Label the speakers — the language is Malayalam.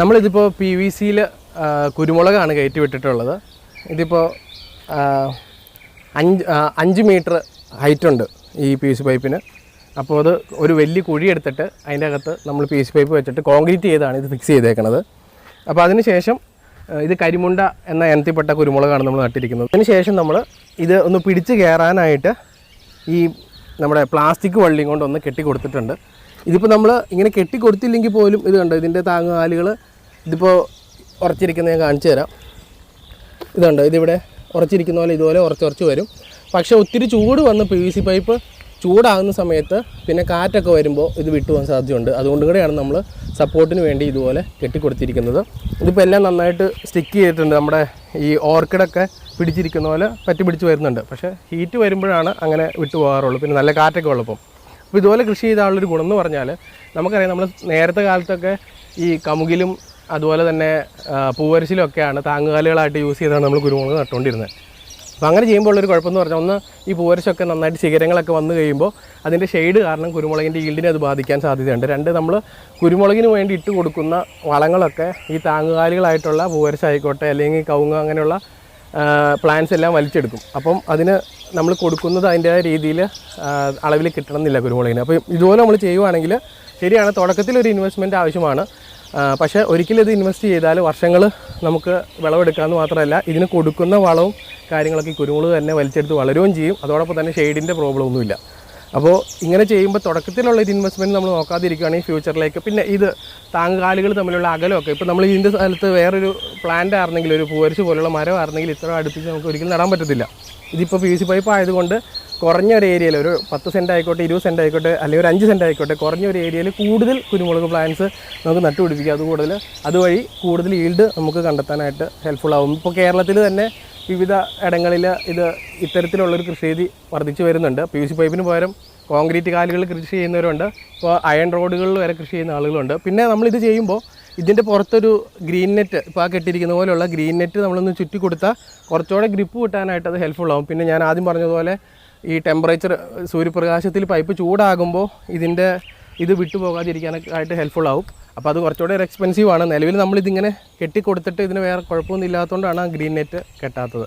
Speaker 1: നമ്മളിതിപ്പോൾ പി വി സിയിൽ കുരുമുളകാണ് കയറ്റി വിട്ടിട്ടുള്ളത് ഇതിപ്പോൾ അഞ്ച് അഞ്ച് മീറ്റർ ഹൈറ്റ് ഉണ്ട് ഈ പി സി പൈപ്പിന്. അപ്പോൾ അത് ഒരു വലിയ കുഴി എടുത്തിട്ട് അതിന്റെ അകത്ത് നമ്മൾ പി സി പൈപ്പ് വെച്ചിട്ട് കോൺക്രീറ്റ് ചെയ്താണ് ഇത് ഫിക്സ് ചെയ്തേക്കുന്നത് അപ്പോൾ അതിന് ശേഷം ഇത് കരിമുണ്ട എന്ന ഇനത്തിൽപ്പെട്ട കുരുമുളകാണ് നമ്മൾ നട്ടിരിക്കുന്നത്. അതിന് ശേഷം നമ്മൾ ഇത് ഒന്ന് പിടിച്ച് കയറാനായിട്ട് ഈ നമ്മുടെ പ്ലാസ്റ്റിക് വള്ളിയും കൊണ്ട് ഒന്ന് കെട്ടി കൊടുത്തിട്ടുണ്ട് ഇതിപ്പോൾ നമ്മൾ ഇങ്ങനെ കെട്ടി കൊടുത്തില്ലെങ്കിൽ പോലും ഇത് കണ്ടോ? ഇതിന്റെ താങ്ങാലുകൾ ഇതിപ്പോൾ ഉറച്ചിരിക്കുന്ന ഞാൻ കാണിച്ചു തരാം. ഇതുണ്ടോ ഇതിവിടെ ഉറച്ചിരിക്കുന്ന പോലെ ഇതുപോലെ ഉറച്ചുറച്ച് വരും. പക്ഷേ ഒത്തിരി ചൂട് വന്ന് പി വി സി പൈപ്പ് ചൂടാകുന്ന സമയത്ത് പിന്നെ കാറ്റൊക്കെ വരുമ്പോൾ ഇത് വിട്ടുപോകാൻ സാധ്യതയുണ്ട്. അതുകൊണ്ട് കൂടെയാണ് നമ്മൾ സപ്പോർട്ടിന് വേണ്ടി ഇതുപോലെ കെട്ടിക്കൊടുത്തിരിക്കുന്നത് ഇതിപ്പോൾ എല്ലാം നന്നായിട്ട് സ്റ്റിക്ക് ചെയ്തിട്ടുണ്ട്. നമ്മുടെ ഈ ഓർക്കിഡൊക്കെ പിടിച്ചിരിക്കുന്ന പോലെ പറ്റി പിടിച്ച് വരുന്നുണ്ട്. പക്ഷേ ഹീറ്റ് വരുമ്പോഴാണ് അങ്ങനെ വിട്ടു പോകാറുള്ളൂ. പിന്നെ നല്ല കാറ്റൊക്കെ ഉള്ളപ്പം. അപ്പോൾ ഇതുപോലെ കൃഷി ചെയ്താലുള്ളൊരു ഗുണം എന്ന് പറഞ്ഞാൽ നമുക്കറിയാം നമ്മൾ നേരത്തെ കാലത്തൊക്കെ ഈ കമുകിലും അതുപോലെ തന്നെ പൂവരശിലൊക്കെയാണ് താങ്ങുകാലുകളായിട്ട് യൂസ് ചെയ്താണ് നമ്മൾ കുരുമുളക് നട്ടുകൊണ്ടിരുന്നത്. അപ്പോൾ അങ്ങനെ ചെയ്യുമ്പോൾ ഉള്ളൊരു കുഴപ്പമെന്ന് പറഞ്ഞാൽ ഒന്ന് ഈ പൂവരശൊക്കെ നന്നായിട്ട് ശിഖരങ്ങളൊക്കെ വന്നു കഴിയുമ്പോൾ അതിന്റെ ഷെയ്ഡ് കാരണം കുരുമുളകിന്റെ ഈൽഡിനെ അത് ബാധിക്കാൻ സാധ്യതയുണ്ട്. രണ്ട് നമ്മൾ കുരുമുളകിന് വേണ്ടി ഇട്ട് കൊടുക്കുന്ന വളങ്ങളൊക്കെ ഈ താങ്ങുകാലുകളായിട്ടുള്ള പൂവരശ ആയിക്കോട്ടെ അല്ലെങ്കിൽ കവുങ്ങ് അങ്ങനെയുള്ള പ്ലാന്റ്സ് എല്ലാം വലിച്ചെടുക്കും. അപ്പം അതിന് നമ്മൾ കൊടുക്കുന്നത് അതിന്റെ രീതിയിൽ അളവിൽ കിട്ടണമെന്നില്ല കുരുമുളകിന് അപ്പോൾ ഇതുപോലെ നമ്മൾ ചെയ്യുവാണെങ്കിൽ ശരിയാണ് തുടക്കത്തിൽ ഒരു ഇൻവെസ്റ്റ്മെന്റ് ആവശ്യമാണ്. പക്ഷേ ഒരിക്കലും ഇത് ഇൻവെസ്റ്റ് ചെയ്താൽ വർഷങ്ങൾ നമുക്ക് വിളവെടുക്കാമെന്ന് മാത്രമല്ല ഇതിന് കൊടുക്കുന്ന വളവും കാര്യങ്ങളൊക്കെ ഈ കുരുമുളക് തന്നെ വലിച്ചെടുത്ത് വളരുകയും ചെയ്യും. അതോടൊപ്പം തന്നെ ഷെയ്ഡിന്റെ പ്രോബ്ലം ഒന്നുമില്ല. അപ്പോൾ ഇങ്ങനെ ചെയ്യുമ്പോൾ തുടക്കത്തിലുള്ള ഒരു ഇൻവെസ്റ്റ്മെന്റ് നമ്മൾ നോക്കാതിരിക്കുകയാണെങ്കിൽ ഫ്യൂച്ചറിലേക്ക് പിന്നെ ഇത് താങ്ങുകാലുകൾ തമ്മിലുള്ള അകലമൊക്കെ. ഇപ്പോൾ നമ്മൾ ഇതിന്റെ സ്ഥലത്ത് വേറൊരു പ്ലാന്റ് ആയിരുന്നെങ്കിൽ ഒരു പൂവരിച്ച് പോലുള്ള മരം ആയിരുന്നെങ്കിൽ ഇത്ര അടുപ്പിച്ച് നമുക്ക് ഒരിക്കലും നടാൻ പറ്റത്തില്ല. ഇതിപ്പോൾ പി സി പൈപ്പ് ആയതുകൊണ്ട് കുറഞ്ഞ ഒരു ഏരിയയിൽ ഒരു പത്ത് സെന്റ് ആയിക്കോട്ടെ ഇരുപത് സെന്റ് ആയിക്കോട്ടെ അല്ലെങ്കിൽ ഒരു അഞ്ച് സെന്റ് ആയിക്കോട്ടെ കുറഞ്ഞ ഒരു ഏരിയയിൽ കൂടുതൽ കുരുമുളക് പ്ലാന്റ്സ് നമുക്ക് നട്ടുപിടിപ്പിക്കുക അത് കൂടുതൽ അതുവഴി കൂടുതൽ ഈൽഡ് നമുക്ക് കണ്ടെത്താനായിട്ട് ഹെൽപ്ഫുൾ ആവും. ഇപ്പോൾ കേരളത്തിൽ തന്നെ വിവിധ ഇടങ്ങളിൽ ഇത് ഇത്തരത്തിലുള്ളൊരു കൃഷിരീതി വർദ്ധിച്ചു വരുന്നുണ്ട്. പി വി സി പൈപ്പിന് പകരം കോൺക്രീറ്റ് കാലുകൾ കൃഷി ചെയ്യുന്നവരുണ്ട്. ഇപ്പോൾ അയൺ റോഡുകളിൽ വരെ കൃഷി ചെയ്യുന്ന ആളുകളുണ്ട്. പിന്നെ നമ്മളിത് ചെയ്യുമ്പോൾ ഇതിന്റെ പുറത്തൊരു ഗ്രീൻ നെറ്റ് ഇപ്പോൾ ആ കെട്ടിയിരിക്കുന്ന പോലെയുള്ള ഗ്രീൻ നെറ്റ് നമ്മളൊന്ന് ചുറ്റി കൊടുത്താൽ കുറച്ചുകൂടെ ഗ്രിപ്പ് കിട്ടാനായിട്ട് അത് ഹെൽപ്ഫുൾ ആവും. പിന്നെ ഞാൻ ആദ്യം പറഞ്ഞതുപോലെ ഈ ടെമ്പറേച്ചർ സൂര്യപ്രകാശത്തിൽ പൈപ്പ് ചൂടാകുമ്പോൾ ഇതിന്റെ ഇത് വിട്ടുപോകാതിരിക്കാനൊക്കെ ആയിട്ട് ഹെൽപ്ഫുൾ ആവും. അപ്പോൾ അത് കുറച്ചുകൂടെ ഒരു എക്സ്പെൻസീവ് ആണ്. നിലവിൽ നമ്മളിതിങ്ങനെ കെട്ടിക്കൊടുത്തിട്ട് ഇതിന് വേറെ കുഴപ്പമൊന്നും ഇല്ലാത്തതുകൊണ്ടാണ് ആ ഗ്രീൻ നെറ്റ് കെട്ടാത്തത്.